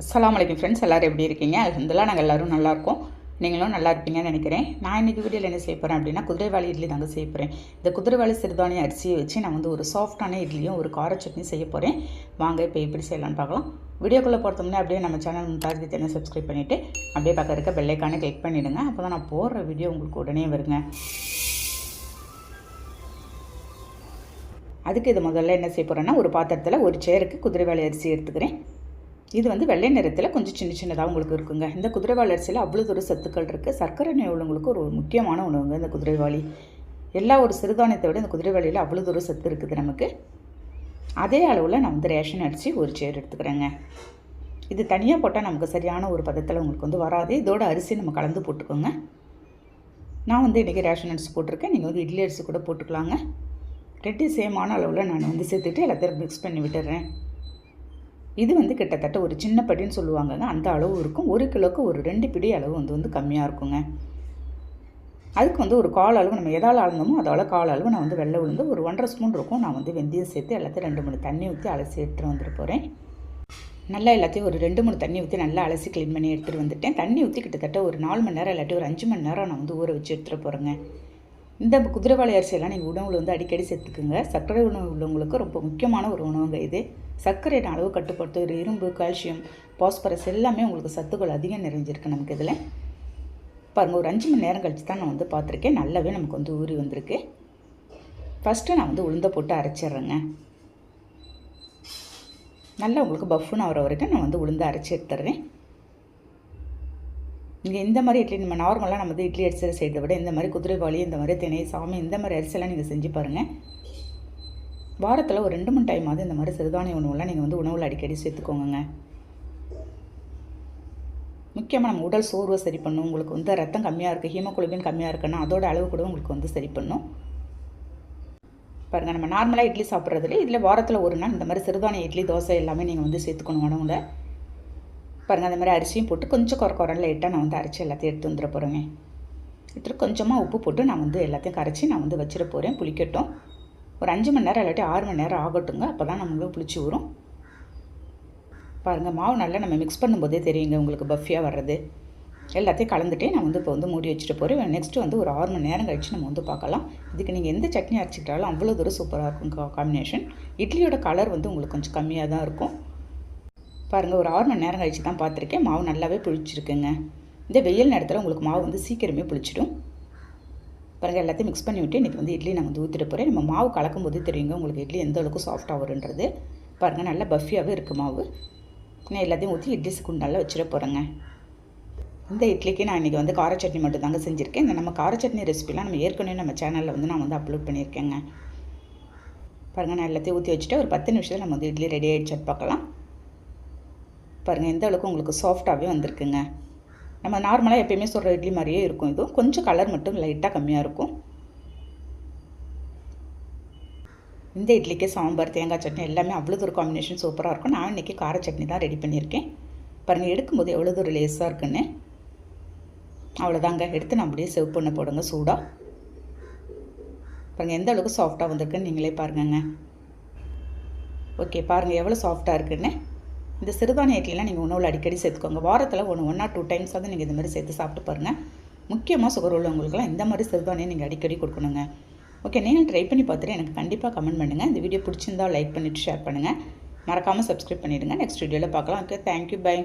அஸ்லாம் வலைக்கம் ஃப்ரெண்ட்ஸ் எல்லோரும் எப்படி இருக்கீங்க? அலமதுல்லா நாங்கள் எல்லோரும் நல்லாயிருக்கோம் நீங்களும் நல்லா இருப்பீங்கன்னு நினைக்கிறேன். நான் இன்றைக்கி வீடியோவில் என்ன செய்ய போகிறேன் அப்படின்னா குதிரைவாளி இட்லி தாங்க செய்ய போகிறேன் இந்த குதிரைவாளி சிறுதானிய அரிசியை வச்சு நான் வந்து ஒரு சாஃப்டான இட்லியும் ஒரு கார சட்னி செய்ய போகிறேன் வாங்க இப்போ எப்படி செய்யலான்னு பார்க்கலாம். வீடியோக்குள்ளே போகிறதுமுன்னே அப்படியே நம்ம சேனல் முன்தாஜ் சேனல் சப்ஸ்கிரைப் பண்ணிவிட்டு அப்படியே பக்கம் இருக்க பெல்லைக்கானே கிளிக் பண்ணிவிடுங்க அப்போ தான் நான் போடுற வீடியோ உங்களுக்கு உடனே வருங்க. அதுக்கு இது முதல்ல என்ன செய்ய போகிறேன்னா ஒரு பாத்திரத்தில் ஒரு சேருக்கு குதிரைவாளி அரிசி எடுத்துக்கிறேன். இது வந்து வெள்ளை நிறத்தில் கொஞ்சம் சின்ன சின்னதாக உங்களுக்கு இருக்குங்க. இந்த குதிரைவாளி அரிசியில் அவ்வளோ தூரம் சத்துக்கள் இருக்குது சர்க்கரை நோய் உள்ளவங்களுக்கு ஒரு முக்கியமான உணவுங்க இந்த குதிரைவாளி. எல்லா ஒரு சிறுதானியத்தை விட இந்த குதிரைவாளியில் அவ்வளோ தூரம் சத்து இருக்குது நமக்கு. அதே அளவில் நான் வந்து ரேஷன் அரிசி ஒரு சேர் எடுத்துக்கிறேங்க. இது தனியாக போட்டால் நமக்கு சரியான ஒரு பதத்தில் உங்களுக்கு வந்து வராது. இதோட அரிசி நம்ம கலந்து போட்டுக்கோங்க. நான் வந்து இன்றைக்கி ரேஷன் அரிசி போட்டிருக்கேன். நீங்கள் வந்து இட்லி அரிசி கூட போட்டுக்கலாங்க. ரெட்டி சேமான அளவில் நான் வந்து சேர்த்துட்டு எல்லாத்தையும் மிக்ஸ் பண்ணி விட்டுறேன். இது வந்து கிட்டத்தட்ட ஒரு சின்ன படின்னு சொல்லுவாங்கங்க. அந்த அளவு இருக்கும். ஒரு கிலோக்கு ஒரு ரெண்டு பிடி அளவு வந்து வந்து கம்மியாக இருக்குங்க. அதுக்கு வந்து ஒரு கால் அளவு நம்ம எதால் அளந்தோமோ அதால் கால் அளவு நான் வந்து வெள்ளை விழுந்து ஒரு ஒன்றரை ஸ்பூன் இருக்கும். நான் வந்து வெந்தயம் சேர்த்து எல்லாத்தையும் ரெண்டு மூணு தண்ணி ஊற்றி அலசி எடுத்துகிட்டு வந்துட்டு போகிறேன் நல்லா எல்லாத்தையும் ஒரு ரெண்டு மூணு தண்ணி ஊற்றி நல்லா அலசி க்ளீன் பண்ணி எடுத்துகிட்டு வந்துட்டேன். தண்ணி ஊற்றி கிட்டத்தட்ட ஒரு நாலு மணி நேரம் இல்லாட்டி ஒரு அஞ்சு மணி நேரம் நான் வந்து ஊற வச்சு எடுத்துகிட்டு போகிறேங்க இந்த குதிரைவாளி அரிசியெல்லாம் நீங்கள் உணவில் வந்து அடிக்கடி சேர்த்துக்குங்க. சர்க்கரை உணவு உள்ளவங்களுக்கு ரொம்ப முக்கியமான ஒரு உணவுங்க இது. சர்க்கரையின் அளவு கட்டுப்படுத்த ஒரு இரும்பு கால்சியம் பாஸ்பரஸ் எல்லாமே உங்களுக்கு சத்துக்கள் அதிகம் நிறைஞ்சிருக்கு நமக்கு இதில். பாருங்கள் ஒரு அஞ்சு மணி நேரம் கழித்து தான் நான் வந்து பார்த்துருக்கேன். நல்லாவே நமக்கு வந்து ஊறி வந்திருக்கு. ஃபஸ்ட்டு நான் வந்து உளுந்த போட்டு அரைச்சிட்றேங்க. நல்லா உங்களுக்கு பஃப்னு ஆகிற வரைக்கும் நான் வந்து உளுந்து அரைச்சி எடுத்துடுறேன். நீங்கள் இந்த மாதிரி இட்லி நம்ம நார்மலாக நம்ம வந்து இட்லி அரிசியில் செய்கிறத விட இந்த மாதிரி குதிரைவாளி இந்த மாதிரி திணை சாமி இந்த மாதிரி அரிசியெல்லாம் நீங்கள் செஞ்சு பாருங்கள் வாரத்தில் ஒரு ரெண்டு மூணு டைமாவது இந்த மாதிரி சிறுதானிய உணவுலாம் நீங்கள் வந்து உணவில் அடிக்கடி சேர்த்துக்கோங்க முக்கியமாக நம்ம உடல் சோர்வை சரி பண்ணும். உங்களுக்கு வந்து ரத்தம் கம்மியாக இருக்குது ஹீமோகுளோபின் கம்மியாக இருக்குன்னா அதோட அளவு கூட உங்களுக்கு வந்து சரி பண்ணும். பாருங்கள் நம்ம நார்மலாக இட்லி சாப்பிட்றதுல இதில் வாரத்தில் ஒரு நாள் இந்த மாதிரி சிறுதானிய இட்லி தோசை எல்லாமே நீங்கள் வந்து சேர்த்துக்கணும் உணவுல. பாருங்கள் அந்த மாதிரி அரிசியும் போட்டு கொஞ்சம் குறை குறை லைட்டாக நான் வந்து அரைச்சி எல்லாத்தையும் எடுத்து வந்துட போகிறேங்க எடுத்துகிட்டு கொஞ்சமாக உப்பு போட்டு நான் வந்து எல்லாத்தையும் கரைச்சி நான் வந்து வச்சிட போகிறேன் புளிக்கட்டும். ஒரு அஞ்சு மணி நேரம் இல்லாட்டி ஆறு மணி நேரம் ஆகட்டுங்க அப்போ தான் நம்மளுக்கு புளிச்சு வரும் பாருங்கள் மாவு நல்லா நம்ம மிக்ஸ் பண்ணும்போதே தெரியுங்க உங்களுக்கு பஃபியாக வர்றது. எல்லாத்தையும் கலந்துட்டே நான் வந்து இப்போ வந்து மூடி வச்சுட்டு போகிறேன் நெக்ஸ்ட்டு வந்து ஒரு ஆறு மணி நேரம் கழித்து நம்ம வந்து பார்க்கலாம். இதுக்கு நீங்கள் எந்த சட்னி அரைச்சிக்கிட்டாலும் அவ்வளோ தூரம் சூப்பராக இருக்கும் காம்பினேஷன் இட்லியோட கலர் வந்து உங்களுக்கு கொஞ்சம் கம்மியாக தான் இருக்கும். பாருங்கள் ஒரு ஆறு மணி நேரம் கழித்து தான் பார்த்துருக்கேன். மாவு நல்லாவே புளிச்சிருக்குங்க. இந்த வெயில் நேரத்தில் உங்களுக்கு மாவு வந்து சீக்கிரமே புளிச்சிடும். பாருங்கள் எல்லாத்தையும் மிக்ஸ் பண்ணி விட்டு இன்றைக்கி வந்து இட்லி நான் வந்து ஊற்றிட்டு போகிறேன் நம்ம மாவு கலக்கும் போது தெரியுங்க உங்களுக்கு இட்லி எந்த அளவுக்கு சாஃப்டாக வருன்றது. பாருங்கள் நல்லா பஃபியாகவே இருக்குது மாவு. நான் எல்லாத்தையும் ஊற்றி இட்லி குண்டாலில் வச்சிட போகிறேங்க இந்த இட்லிக்கு நான் இன்றைக்கி வந்து கார சட்னி மட்டும் தாங்க செஞ்சுருக்கேன். இந்த நம்ம கார சட்னி ரெசிபிலாம் நம்ம ஏற்கனவே நம்ம சேனலில் வந்து நான் வந்து அப்லோட் பண்ணியிருக்கேங்க. பாருங்கள் நான் எல்லாத்தையும் ஊற்றி வச்சுட்டு ஒரு பத்து நிமிஷத்தில் நம்ம வந்து இட்லி ரெடி ஆகிடுச்சு பார்க்கலாம். பாருங்கள் எந்த அளவுக்கு உங்களுக்கு சாஃப்டாகவே வந்திருக்குங்க. நம்ம நார்மலாக எப்பயுமே சொல்கிற இட்லி மாதிரியே இருக்கும். இதுவும் கொஞ்சம் கலர் மட்டும் லைட்டாக கம்மியாக இருக்கும். இந்த இட்லிக்கு சாம்பார் தேங்காய் சட்னி எல்லாமே அவ்வளோ ஒரு காம்பினேஷன் சூப்பராக இருக்கும். நான் இன்றைக்கி கார சட்னி தான் ரெடி பண்ணியிருக்கேன். பாருங்கள் எடுக்கும்போது எவ்வளோ தூரம் லேஸாக இருக்குன்னு. அவ்வளோதாங்க எடுத்து நான் அப்படியே செவ் பண்ண போடுங்க சூடாக பாருங்கள் எந்த அளவுக்கு சாஃப்டாக வந்திருக்குன்னு நீங்களே பாருங்கங்க. ஓகே பாருங்கள் எவ்வளோ சாஃப்டாக இருக்குன்னு. இந்த சிறுதானிய இட்லிலாம் நீங்கள் உணவில் அடிக்கடி சேர்த்துக்கோங்க. வாரத்தில் ஒன்று ஒன் ஆர் டூ டைம்ஸ் வந்து நீங்கள் இந்த மாதிரி சேர்த்து சாப்பிட்டு பாருங்கள் முக்கியமாக சுகர் உள்ளவங்களுக்குலாம் இந்த மாதிரி சிறுதானியம் நீங்கள் அடிக்கடி கொடுக்கணுங்க. ஓகே நீங்கள் ட்ரை பண்ணி பார்த்துட்டு எனக்கு கண்டிப்பாக கமெண்ட் பண்ணுங்கள் இந்த வீடியோ பிடிச்சிருந்தால் லைக் பண்ணிவிட்டு ஷேர் பண்ணுங்கள் மறக்காமல் சப்ஸ்கிரைப் பண்ணிவிடுங்க நெக்ஸ்ட் வீடியோவில் பார்க்கலாம். Okay thank you bye